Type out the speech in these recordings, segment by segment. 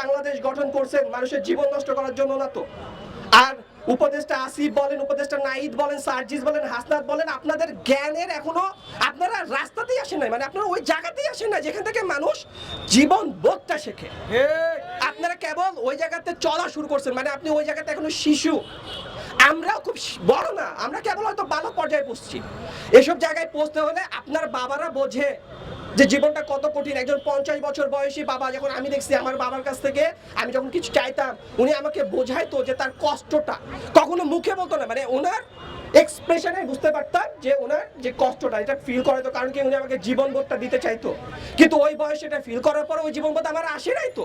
বাংলাদেশ গঠন করছেন মানুষের জীবন নষ্ট করার জন্য না তো? আর উপদেষ্টা আসিফ বলেন, উপদেষ্টা নাইদ বলেন, সার্জিস বলেন, হাসনাত বলেন, আপনাদের জ্ঞানের এখনও আপনারা রাস্তাতেই আসেন নাই। মানে আপনারা ওই জায়গাতেই আসেন না যেখান থেকে মানুষ জীবন বোধটা শেখে। আপনারা কেবল ওই জায়গাতে চলা শুরু করছেন। মানে আপনি ওই জায়গাতে এখনও শিশু। আমরাও খুব বড় না। আমরা কেবল হয়তো বালক পর্যায়ে পৌঁছছি এসব জায়গায় পৌঁছতে হলে আপনার বাবারা বোঝে। যে জীবনটা কত কঠিন। একজন পঞ্চাশ বছর বয়সী বাবা যখন আমি দেখছি আমার বাবার কাছ থেকে আমি যখন কিছু চাইতাম উনি আমাকে বোঝাইতো যে তার কষ্টটা। কখনো মুখে বলতো না মানে ওনার এক্সপ্রেশনে বুঝতে পারতাম যে ওনার যে কষ্টটা এটা ফিল করাতো কারণ কি উনি আমাকে জীবন বোধটা দিতে চাইতো। কিন্তু ওই বয়সে এটা ফিল করার পর ওই জীবন বোধ আমার আসে নাই তো।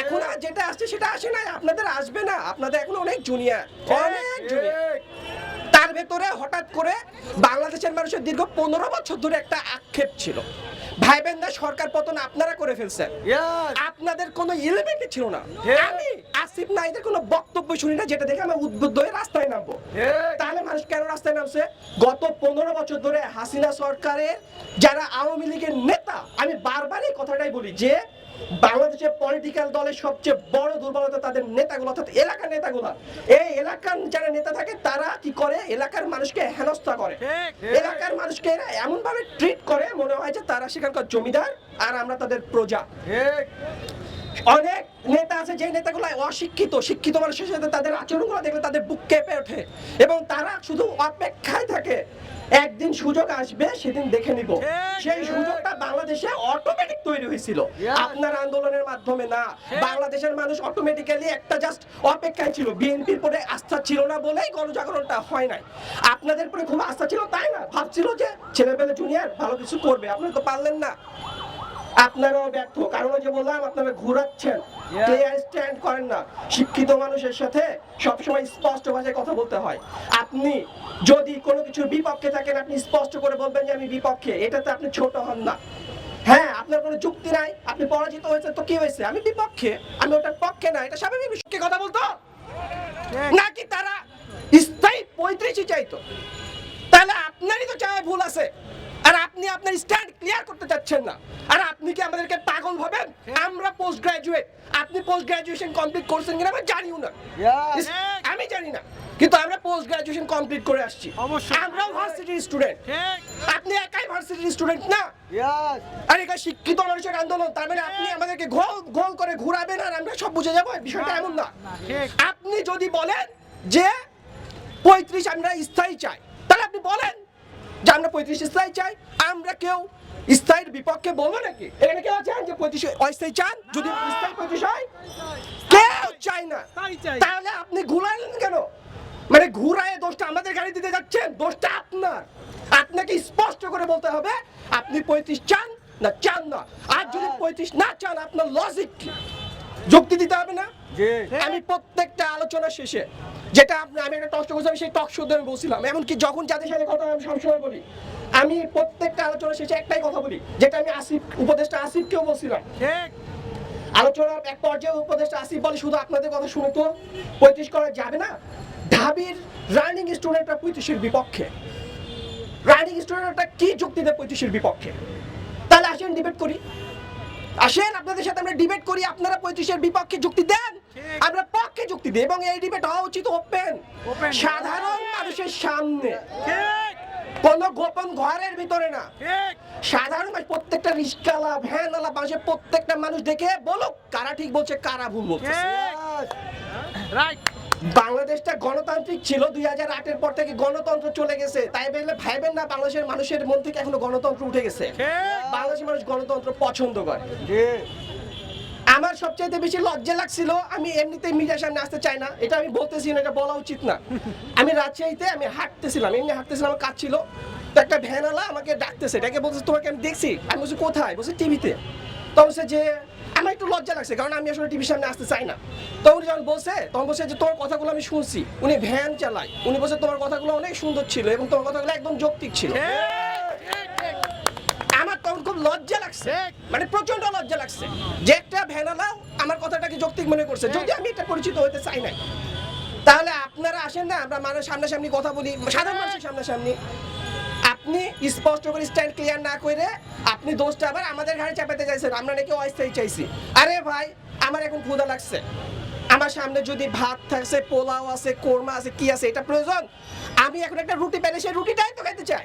এখন আর যেটা আসছে সেটা আসে নাই আপনাদের আসবে না। আপনাদের এখন অনেক জুনিয়র অনেক জুনিয়র তার ভেতরে হঠাৎ করে বাংলাদেশের মানুষের দীর্ঘ পনেরো বছর ধরে একটা আক্ষেপ ছিল। ভাই বোনদের সরকার পতন আপনারা করে ফেলছেন। আপনাদের কোনো এলিমেন্টই ছিল না। আমি আসিফ নাইদের কোনো বক্তব্য শুনি না যেটা দেখে আমি উদ্বুদ্ধ হয়ে রাস্তায় নামবো। তাহলে মানুষ কেন রাস্তায় নামছে? গত পনেরো বছর ধরে হাসিনা সরকারের যারা আওয়ামী লীগের নেতা আমি বারবার এই কথাটাই বলি যে বাংলাদেশের পলিটিক্যাল দলের সবচেয়ে বড় দুর্বলতা তাদের নেতাগুলো অর্থাৎ এলাকার নেতাগুলো। এই এলাকার যারা নেতা থাকে তারা কি করে? এলাকার মানুষকে হেনস্থা করে। এলাকার মানুষকে এরা এমন ভাবে ট্রিট করে মনে হয় যে তারা সেখানকার জমিদার আর আমরা তাদের প্রজা। অনেক নেতা আছে যে নেতাগুলো অশিক্ষিত শিক্ষিত মানুষের সাথে তাদের আচরণগুলো দেখলে তাদের বুক কেঁপে ওঠে। এবং তারা শুধু অপেক্ষায় থাকে একদিন সুযোগ আসবে সেদিন দেখে নিব। সেই সুযোগটা বাংলাদেশে অটোমেটিক তৈরি হয়েছিল। আপনার আন্দোলনের মাধ্যমে না। বাংলাদেশের মানুষ অটোমেটিক্যালি একটা জাস্ট অপেক্ষায় ছিল। বিএনপির পরে আস্থা ছিল না বলেই গণজাগরণটা হয় নাই। আপনাদের পরে খুব আস্থা ছিল তাই না? ভাবছিল যে ছেলেপেলে জুনিয়র ভালো কিছু করবে। আপনি তো পারলেন না। আপনারাও ব্যর্থ। কারণ যে বললাম আপনারা ঘুরাচ্ছেন। ক্লিয়ার স্ট্যান্ড করেন না। শিক্ষিত মানুষের সাথে সবসময় স্পষ্ট ভাষায় কথা বলতে হয়। আপনি যদি কোনো কিছুর বিপক্ষে থাকেন আপনি স্পষ্ট করে বলবেন যে আমি বিপক্ষে। এটাতে আপনি ছোট হন না। হ্যাঁ আপনার কোনো যুক্তি নাই আপনি পরাজিত হয়েছে তো কি হয়েছে? আমি বিপক্ষে? আমি ওটার পক্ষে না এটা স্বাভাবিক। বিষয়কে কথা বলতো নাকি তারা স্থায়ী পঁয়ত্রিশই চাইতো? তাহলে আপনারই তো চায় ভুল আছে। আর আপনি আপনার স্ট্যান্ড ক্লিয়ার করতে চাচ্ছেন না। আর আপনি কি আমাদেরকে পাগল ভাবেন? আমরা পোস্ট গ্রাজুয়েট আপনি পোস্ট গ্রাজুয়েশন কমপ্লিট করছেন কিনা আমি জানিও না। আমি জানি না। কিন্তু আমরা পোস্ট গ্রাজুয়েশন কমপ্লিট করে আসছি। আমরাও ভার্সিটির স্টুডেন্ট আপনি একাই ভার্সিটির স্টুডেন্ট না. আর এটা শিক্ষিত মানুষের আন্দোলন তার মানে আপনি আমাদেরকে গোল গোল করে ঘুরাবেন আর আমরা সব বুঝে যাব? বিষয়টা এমন না। আপনি যদি বলেন যে পঁয়ত্রিশ আমরা স্থায়ী চাই তাহলে আপনি বলেন যে আমরা পঁয়ত্রিশ স্থায়ী চাই আমরা কেউ স্থায়ীর বিপক্ষে বলব নাকি? এখানে কেউ চান যে পঁয়ত্রিশ অস্থায়ী চান? যদি স্থায়ী পঁয়ত্রিশ হয়? কেউ চাই না। তাহলে আপনি ঘুরাইলেন কেন? মানে ঘুরায় দোষটা আমাদের গাড়ি দিতে যাচ্ছেন দোষটা আপনার। আপনাকে স্পষ্ট করে বলতে হবে আপনি পঁয়ত্রিশ চান না চান না। আর যদি পঁয়ত্রিশ না চান আপনার লজিক কি? যুক্তি দিতে হবে না? আমি প্রত্যেকটা আলোচনা শেষে যেটা আপনি আমি একটা টক শো করছিলাম সেই টক শোতে আমি বলছিলাম। এমনকি যখন যাদের সাথে কথা আমি সবসময় বলি আমি প্রত্যেকটা আলোচনা শেষে একটাই কথা বলি যেটা আমি আসিফ উপদেষ্টা আসিফকেও বলছিলাম। ঠিক। আলোচনার এক পর্যায়ে উপদেষ্টা আসিফ বলে শুধু আপনাদের কথা শুনে তো পঁয়ত্রিশ করা যাবে না? ঢাবির রানিং স্টুডেন্টরা পঁয়ত্রিশের বিপক্ষে। রানিং স্টুডেন্টরা কি যুক্তিতে পঁয়ত্রিশের বিপক্ষে? তাহলে আসেন ডিবেট করি। আসেন আপনাদের সাথে আমরা ডিবেট করি আপনারা পঁয়ত্রিশের বিপক্ষে যুক্তি দেন। আমরা পক্ষে যুক্তি দিই এবং এই ডিবেট হওয়া উচিত ওপেন সাধারণ মানুষের সামনে। কোনো গোপন ঘরের ভিতরে না। সাধারণ মানুষ প্রত্যেকটা রিস্কালা ভ্যানওয়ালা মানুষের প্রত্যেকটা মানুষ দেখে বলুক কারা ঠিক বলছে কারা ভুল বলছে। রাইট বাংলাদেশটা গণতান্ত্রিক ছিল দুই হাজার আটের পর থেকে গণতন্ত্র চলে গেছে। তাই বললে ভাইবেন না বাংলাদেশের মানুষের মন থেকে এখনও গণতন্ত্র উঠে গেছে। বাংলাদেশের মানুষ গণতন্ত্র পছন্দ করে। আমার সবচেয়ে বেশি লজ্জা লাগছিল আমি এমনিতে মিডিয়ার সামনে আসতে চাই না। এটা আমি বলতেছি না এটা বলা উচিত না। আমি রাজশাহীতে আমি হাঁটতেছিলাম এমনি হাঁটতেছিলাম আমার কাজ ছিল। তো একটা ভ্যানওয়ালা আমাকে ডাকতেছে এটাকে বলছে তোমাকে আমি দেখছি আমি বলছি কোথায়? বলছি টিভিতে। তো বলছে যে আমার একটু লজ্জা লাগছে কারণ আমি আসলে টিভির সামনে আসতে চাই না। তো উনি যখন বলছে তখন বলছে যে তোমার কথাগুলো আমি শুনছি। উনি ভ্যান চালায়। উনি বলছে তোমার কথাগুলো অনেক সুন্দর ছিল এবং তোমার কথাগুলো একদম যৌক্তিক ছিল। ঠিক ঠিক আমার তখন খুব লজ্জা লাগছে। মানে প্রচণ্ড লজ্জা লাগছে। যে একটা ভেনালা আমার কথাটাকে যৌক্তিক মনে করছে। যদি আমি এটা পরিচিত হতে চাই নাই তাহলে আপনারা আসেন না আমরা মানুষ সামনাসামনি কথা বলি সাধারণ মানুষের সামনাসামনি। আপনি স্পষ্ট করে স্ট্যান্ড ক্লিয়ার না করে আপনি দোষটা আবার আমাদের ঘাড়ে চাপাতে চাইছেন। আমরা নাকি অস্থায়ী চাইছি। আরে ভাই আমার এখন ক্ষুধা লাগছে। আমার সামনে যদি ভাত থাকছে পোলাও আছে কোরমা আছে কি আছে এটা প্রয়োজন? আমি এখন একটা রুটি পেলে সেই রুটিটাই তো খেতে চাই।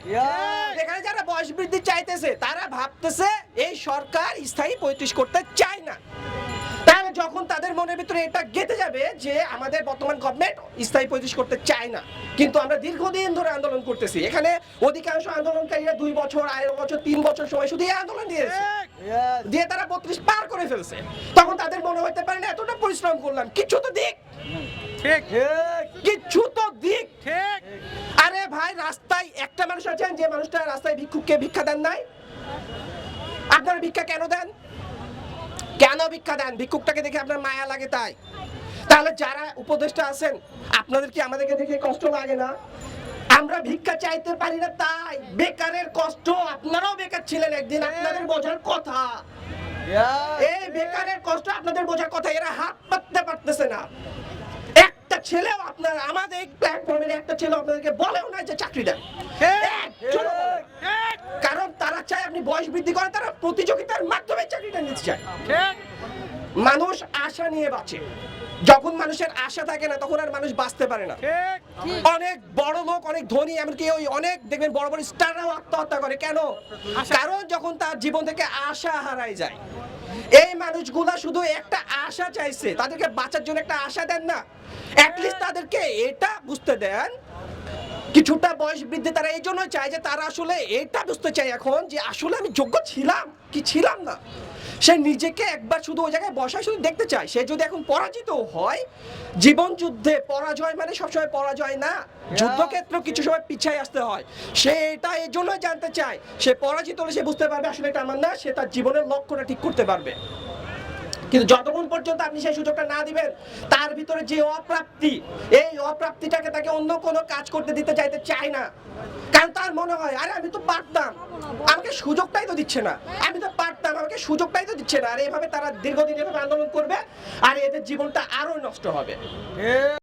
এখানে যারা বয়স বৃদ্ধি চাইতেছে তারা ভাবতেছে এই সরকার স্থায়ী পঁয়ত্রিশ করতে চায় না। যখন তাদের মনের ভিতরে এটা গেঁথে যাবে যে আমাদের বর্তমান গভর্নমেন্ট স্থায়ী পঁয়ত্রিশ করতে চায় না কিন্তু আমরা দীর্ঘদিন ধরে আন্দোলন করতেছি। এখানে অধিকাংশ আন্দোলনকারীরা দুই বছর আড়াই বছর তিন বছর সময় শুধু এই আন্দোলন দিয়েছে! দিয়ে তারা বত্রিশ পার করে ফেলছে। তখন তাদের মনে হতে পারে না এতটা পরিশ্রম করলাম কিছু তো দিক। ঠিক। ঠিক কিছু তো দিক। ঠিক। আরে ভাই রাস্তায় একটা মানুষ আছেন যে মানুষটা রাস্তায় ভিক্ষুককে ভিক্ষা দেন নাই। আপনারা ভিক্ষা কেন দেন? কেন ভিক্ষা দেন? ভিক্ষুকটাকে দেখে আপনার মায়া লাগে তাই। তাহলে যারা উপদেষ্টা আছেন আপনাদের কি আমাদেরকে দেখে কষ্ট লাগে না? আমরা ভিক্ষা চাইতে পারি না তাই। বেকারের কষ্ট আপনারাও বেকার ছিলেন একদিন আপনাদের বোঝার কথা। এই বেকারের কষ্ট আপনাদের বোঝার কথা এরা হাত পাততে পারতেছে না। একটা ছেলেও আপনার আমাদের এই প্ল্যাটফর্মের একটা ছেলে আপনাদেরকে বলেও না যে চাকরি দেন কারণ তারা চায় আপনি বয়স বৃদ্ধি করেন তারা প্রতিযোগিতার মাধ্যমে চাকরিটা নিতে চায়। মানুষ আশা নিয়ে বাঁচে। যখন মানুষের আশা থাকে না তখন আর মানুষ বাঁচতে পারে না। অনেক বড় লোক অনেক ধনী এমনকি ওই অনেক দেখবেন বড় বড় স্টাররাও আত্মহত্যা করে। কেন? কারণ যখন তার জীবন থেকে আশা হারায় যায় এই মানুষগুলা শুধু একটা আশা চাইছে তাদেরকে বাঁচার জন্য একটা আশা দেন না। অ্যাটলিস্ট তাদেরকে এটা বুঝতে দেন কিছুটা বয়স বৃদ্ধি তারা এই জন্য চায় যে তারা আসলে এটা বুঝতে চায় এখন যে আসলে আমি যোগ্য ছিলাম কি ছিলাম না। সে নিজেকে একবার শুধু ওই জায়গায় বসায় শুধু দেখতে চায়। সে যদি এখন পরাজিত হয়, জীবন যুদ্ধে পরাজয় মানে সবসময় পরাজয় না, যুদ্ধক্ষেত্র কিছু সময় পিছায় আসতে হয়। সে এটা এই জন্যই জানতে চায়, সে পরাজিত হলে সে বুঝতে পারবে আসলে এটা আমার না, সে তার জীবনের লক্ষ্যটা ঠিক করতে পারবে। কিন্তু যতক্ষণ পর্যন্ত আপনি সেই সুযোগটা না দিবেন, তার ভিতরে যে অপ্রাপ্তি, এই অপ্রাপ্তিটাকে তাকে অন্য কোনো কাজ করতে দিতে চাইতে চায় না। কারণ তার মনে হয়, আরে আমি তো পারতাম। আমাকে সুযোগটাই তো দিচ্ছে না। আমি তো পারতাম, আমাকে সুযোগটাই তো দিচ্ছে না। আর এভাবে তারা দীর্ঘদিন এভাবে আন্দোলন করবে, আর এদের জীবনটা আরও নষ্ট হবে।